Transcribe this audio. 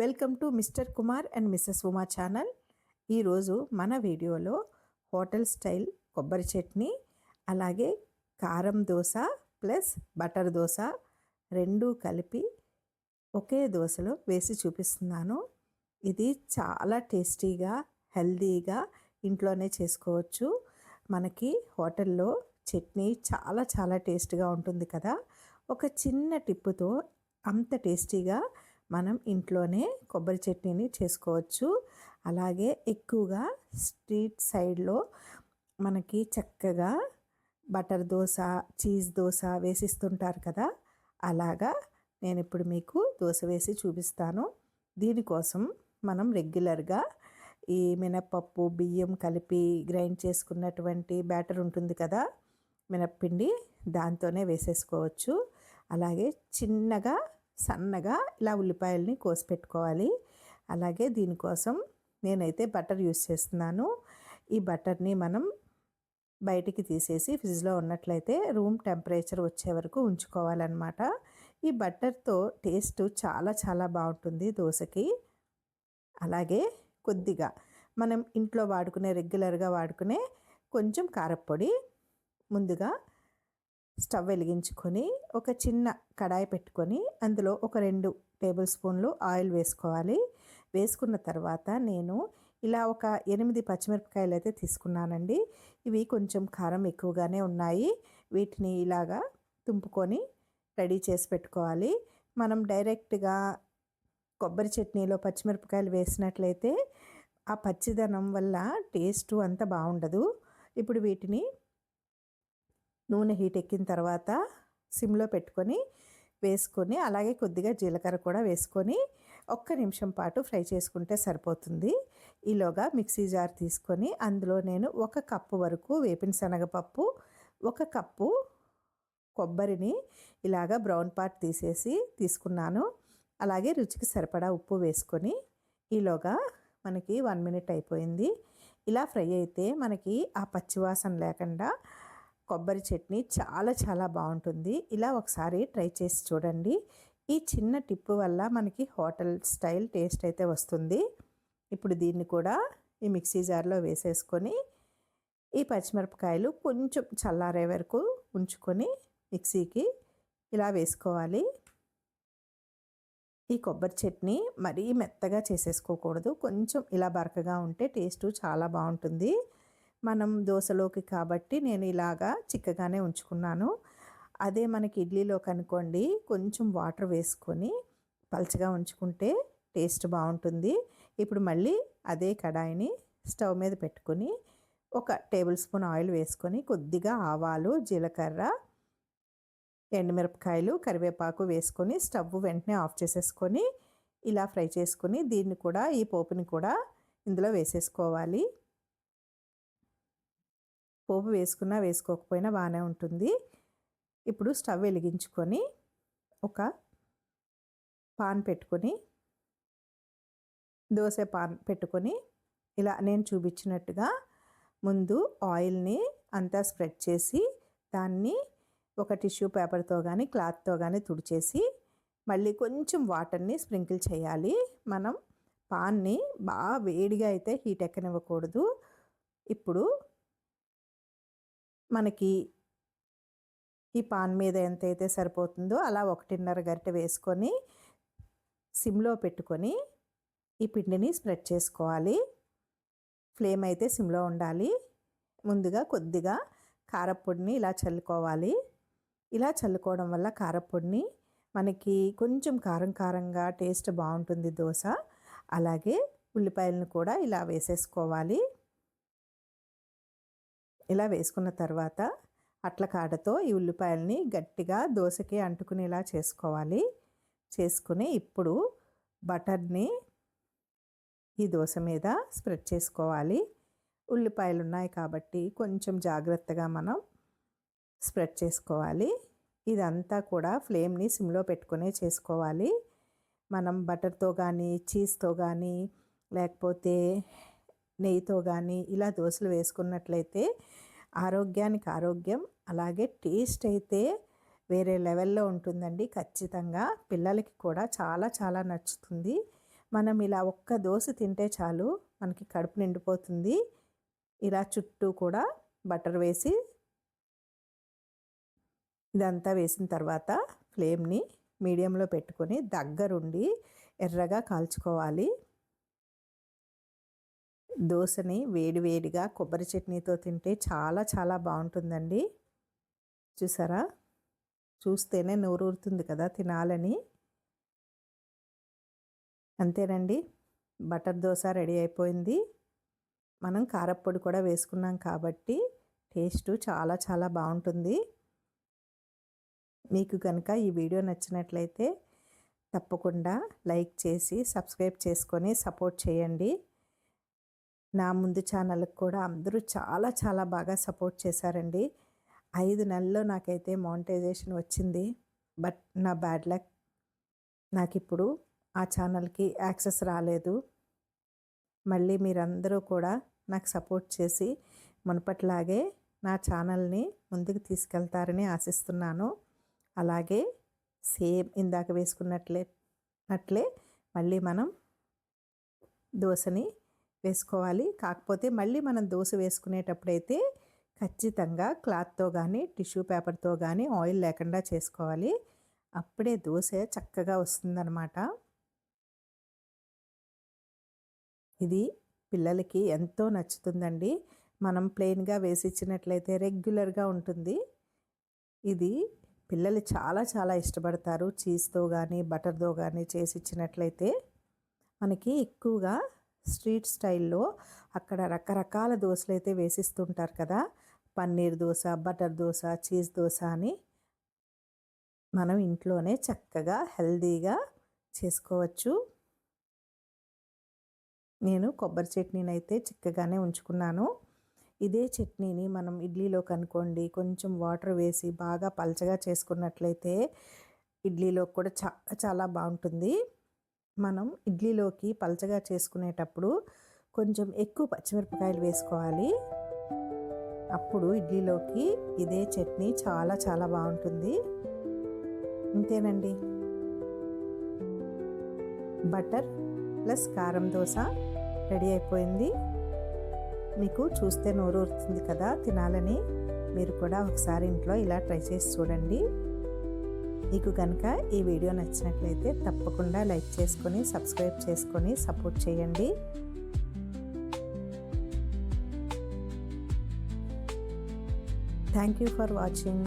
Welcome to Mr Kumar and Mrs Uma channel. ఈరోజు మన వీడియోలో హోటల్ స్టైల్ కొబ్బరి చట్నీ అలాగే కారం దోశ ప్లస్ బటర్ దోశ రెండు కలిపి ఒకే దోశలో వేసి చూపిస్తున్నాను. ఇది చాలా టేస్టీగా హెల్దీగా ఇంట్లోనే చేసుకోవచ్చు. మనకి హోటల్లో చట్నీ చాలా చాలా టేస్ట్గా ఉంటుంది కదా. ఒక చిన్న టిప్పుతో అంత టేస్టీగా మనం ఇంట్లోనే కొబ్బరి చట్నీని చేసుకోవచ్చు. అలాగే ఎక్కువగా స్ట్రీట్ సైడ్లో మనకి చక్కగా బటర్ దోశ చీజ్ దోశ వేసిస్తుంటారు కదా! అలాగా నేను ఇప్పుడు మీకు దోశ వేసి చూపిస్తాను. దీనికోసం మనం రెగ్యులర్గా ఈ మినప్పప్పు బియ్యం కలిపి గ్రైండ్ చేసుకున్నటువంటి బ్యాటర్ ఉంటుంది కదా! మినప్పిండి దాంతోనే వేసేసుకోవచ్చు. అలాగే చిన్నగా సన్నగా ఇలా ఉల్లిపాయల్ని కోసి పెట్టుకోవాలి. అలాగే దీనికోసం నేనైతే బటర్ యూస్ చేస్తున్నాను. ఈ బటర్ని మనం బయటికి తీసేసి ఫ్రిడ్జ్లో ఉన్నట్లయితే రూమ్ టెంపరేచర్ వచ్చే వరకు ఉంచుకోవాలన్నమాట. ఈ బటర్తో టేస్ట్ చాలా చాలా బాగుంటుంది దోశకి. అలాగే కొద్దిగా మనం ఇంట్లో వాడుకునే రెగ్యులర్గా వాడుకునే కొంచెం కారప్పొడి ముందుగా స్టవ్ వెలిగించుకొని ఒక చిన్న కడాయి పెట్టుకొని అందులో ఒక రెండు టేబుల్ స్పూన్లు ఆయిల్ వేసుకోవాలి. వేసుకున్న తర్వాత నేను ఇలా ఒక ఎనిమిది పచ్చిమిరపకాయలు అయితే తీసుకున్నానండి. ఇవి కొంచెం కారం ఎక్కువగానే ఉన్నాయి. వీటిని ఇలాగా తుంపుకొని రెడీ చేసి పెట్టుకోవాలి. మనం డైరెక్ట్గా కొబ్బరి చట్నీలో పచ్చిమిరపకాయలు వేసినట్లయితే ఆ పచ్చిదనం వల్ల టేస్ట్ అంత బాగుండదు. ఇప్పుడు వీటిని నూనె హీట్ ఎక్కిన తర్వాత సిమ్లో పెట్టుకొని వేసుకొని అలాగే కొద్దిగా జీలకర్ర కూడా వేసుకొని ఒక్క నిమిషం పాటు ఫ్రై చేసుకుంటే సరిపోతుంది. ఈలోగా మిక్సీ జార్ తీసుకొని అందులో నేను ఒక కప్పు వరకు వేపిన శనగపప్పు ఒక కప్పు కొబ్బరిని ఇలాగా బ్రౌన్ పార్ట్ తీసేసి తీసుకున్నాను. అలాగే రుచికి సరిపడా ఉప్పు వేసుకొని ఈలోగా మనకి వన్ మినిట్ అయిపోయింది. ఇలా ఫ్రై అయితే మనకి ఆ పచ్చివాసన లేకుండా కొబ్బరి చట్నీ చాలా చాలా బాగుంటుంది. ఇలా ఒకసారి ట్రై చేసి చూడండి. ఈ చిన్న టిప్ వల్ల మనకి హోటల్ స్టైల్ టేస్ట్ అయితే వస్తుంది. ఇప్పుడు దీన్ని కూడా ఈ మిక్సీ జార్లో వేసేసుకొని ఈ పచ్చిమిరపకాయలు కొంచెం చల్లారే వరకు ఉంచుకొని మిక్సీకి ఇలా వేసుకోవాలి. ఈ కొబ్బరి చట్నీ మరీ మెత్తగా చేసేసుకోకూడదు. కొంచెం ఇలా బరకగా ఉంటే టేస్ట్ చాలా బాగుంటుంది. మనం దోశలోకి కాబట్టి నేను ఇలాగా చిక్కగానే ఉంచుకున్నాను. అదే మనకి ఇడ్లీలో కనుకోండి కొంచెం వాటర్ వేసుకొని పలచగా ఉంచుకుంటే టేస్ట్ బాగుంటుంది. ఇప్పుడు మళ్ళీ అదే కడాయిని స్టవ్ మీద పెట్టుకొని ఒక టేబుల్ స్పూన్ ఆయిల్ వేసుకొని కొద్దిగా ఆవాలు జీలకర్ర ఎండుమిరపకాయలు కరివేపాకు వేసుకొని స్టవ్ వెంటనే ఆఫ్ చేసేసుకొని ఇలా ఫ్రై చేసుకొని దీన్ని కూడా ఈ పోపుని కూడా ఇందులో వేసేసుకోవాలి. పోపు వేసుకున్నా వేసుకోకపోయినా బాగానే ఉంటుంది. ఇప్పుడు స్టవ్ వెలిగించుకొని ఒక పాన్ పెట్టుకొని దోశ పాన్ పెట్టుకొని ఇలా నేను చూపించినట్టుగా ముందు ఆయిల్ని అంతా స్ప్రెడ్ చేసి దాన్ని ఒక టిష్యూ పేపర్తో కానీ క్లాత్తో కానీ తుడిచేసి మళ్ళీ కొంచెం వాటర్ని స్ప్రింకిల్ చేయాలి. మనం పాన్ని బాగా వేడిగా అయితే హీట్ ఎక్కనివ్వకూడదు. ఇప్పుడు మనకి ఈ పాన్ మీద ఎంత అయితే సరిపోతుందో అలా ఒకటిన్నర గరిటె వేసుకొని సిమ్లో పెట్టుకొని ఈ పిండిని స్ప్రెడ్ చేసుకోవాలి. ఫ్లేమ్ అయితే సిమ్లో ఉండాలి. ముందుగా కొద్దిగా కారపొడిని ఇలా చల్లుకోవాలి. ఇలా చల్లుకోవడం వల్ల కారపొడిని మనకి కొంచెం కారం కారంగా టేస్ట్ బాగుంటుంది దోశ. అలాగే ఉల్లిపాయలను కూడా ఇలా వేసేసుకోవాలి. ఇలా వేసుకున్న తర్వాత అట్ల కాడతో ఈ ఉల్లిపాయల్ని గట్టిగా దోశకి అంటుకునేలా చేసుకోవాలి. చేసుకుని ఇప్పుడు బటర్ని ఈ దోశ మీద స్ప్రెడ్ చేసుకోవాలి. ఉల్లిపాయలు ఉన్నాయి కాబట్టి కొంచెం జాగ్రత్తగా మనం స్ప్రెడ్ చేసుకోవాలి. ఇదంతా కూడా ఫ్లేమ్ని సిమ్లో పెట్టుకునే చేసుకోవాలి. మనం బటర్తో కానీ చీజ్తో కానీ లేకపోతే నెయ్యితో కానీ ఇలా దోశలు వేసుకున్నట్లయితే ఆరోగ్యానికి ఆరోగ్యం. అలాగే టేస్ట్ అయితే వేరే లెవెల్లో ఉంటుందండి ఖచ్చితంగా. పిల్లలకి కూడా చాలా చాలా నచ్చుతుంది. మనం ఇలా ఒక్క దోశ తింటే చాలు మనకి కడుపు నిండిపోతుంది. ఇలా చుట్టూ కూడా బటర్ వేసి ఇదంతా వేసిన తర్వాత ఫ్లేమ్ని మీడియంలో పెట్టుకొని దగ్గరుండి ఎర్రగా కాల్చుకోవాలి. దోశని వేడి వేడిగా కొబ్బరి చట్నీతో తింటే చాలా చాలా బాగుంటుందండి. చూసారా? చూస్తేనే నోరూరుతుంది కదా తినాలని. అంతేనండి. బటర్ దోశ రెడీ అయిపోయింది. మనం కారప్పొడి కూడా వేసుకున్నాం కాబట్టి టేస్ట్ చాలా చాలా బాగుంటుంది. మీకు కనుక ఈ వీడియో నచ్చినట్లయితే తప్పకుండా లైక్ చేసి సబ్స్క్రైబ్ చేసుకొని సపోర్ట్ చేయండి. నా ముందు ఛానల్కి కూడా అందరూ చాలా చాలా బాగా సపోర్ట్ చేశారండి. ఐదు నెలల్లో నాకైతే మానిటైజేషన్ వచ్చింది. బట్ నా బ్యాడ్ లక్ నాకు ఇప్పుడు ఆ ఛానల్కి యాక్సెస్ రాలేదు. మళ్ళీ మీరందరూ కూడా నాకు సపోర్ట్ చేసి మునుపట్లాగే నా ఛానల్ని ముందుకు తీసుకెళ్తారని ఆశిస్తున్నాను. అలాగే సేమ్ ఇందాక వేసుకున్నట్లే నట్లే మళ్ళీ మనం దోశని వేసుకోవాలి. కాకపోతే మళ్ళీ మనం దోశ వేసుకునేటప్పుడైతే ఖచ్చితంగా క్లాత్తో కానీ టిష్యూ పేపర్తో కానీ ఆయిల్ లేకుండా చేసుకోవాలి. అప్పుడే దోశ చక్కగా వస్తుందన్నమాట. ఇది పిల్లలకి ఎంతో నచ్చుతుందండి. మనం ప్లెయిన్గా వేసి ఇచ్చినట్లయితే రెగ్యులర్గా ఉంటుంది. ఇది పిల్లలు చాలా చాలా ఇష్టపడతారు. చీజ్తో కానీ బటర్తో కానీ చేసి ఇచ్చినట్లయితే మనకి ఎక్కువగా స్ట్రీట్ స్టైల్లో అక్కడ రకరకాల దోశలు అయితే వేసిస్తుంటారు కదా. పన్నీర్ దోశ బటర్ దోశ చీజ్ దోశ అని మనం ఇంట్లోనే చక్కగా హెల్దీగా చేసుకోవచ్చు. నేను కొబ్బరి చట్నీని అయితే చిక్కగానే ఉంచుకున్నాను. ఇదే చట్నీని మనం ఇడ్లీలో కనుకోండి కొంచెం వాటర్ వేసి బాగా పలచగా చేసుకున్నట్లయితే ఇడ్లీలో కూడా చాలా చాలా బాగుంటుంది. మనం ఇడ్లీలోకి పలచగా చేసుకునేటప్పుడు కొంచెం ఎక్కువ పచ్చిమిరపకాయలు వేసుకోవాలి. అప్పుడు ఇడ్లీలోకి ఇదే చట్నీ చాలా చాలా బాగుంటుంది. అంతేనండి బటర్ ప్లస్ కారం దోశ రెడీ అయిపోయింది. మీకు చూస్తే నోరు ఊరుతుంది కదా తినాలని. మీరు కూడా ఒకసారి ఇంట్లో ఇలా ట్రై చేసి చూడండి. మీకు కనుక ఈ వీడియో నచ్చినట్లయితే తప్పకుండా లైక్ చేసుకొని సబ్స్క్రైబ్ చేసుకొని సపోర్ట్ చేయండి. Thank you for watching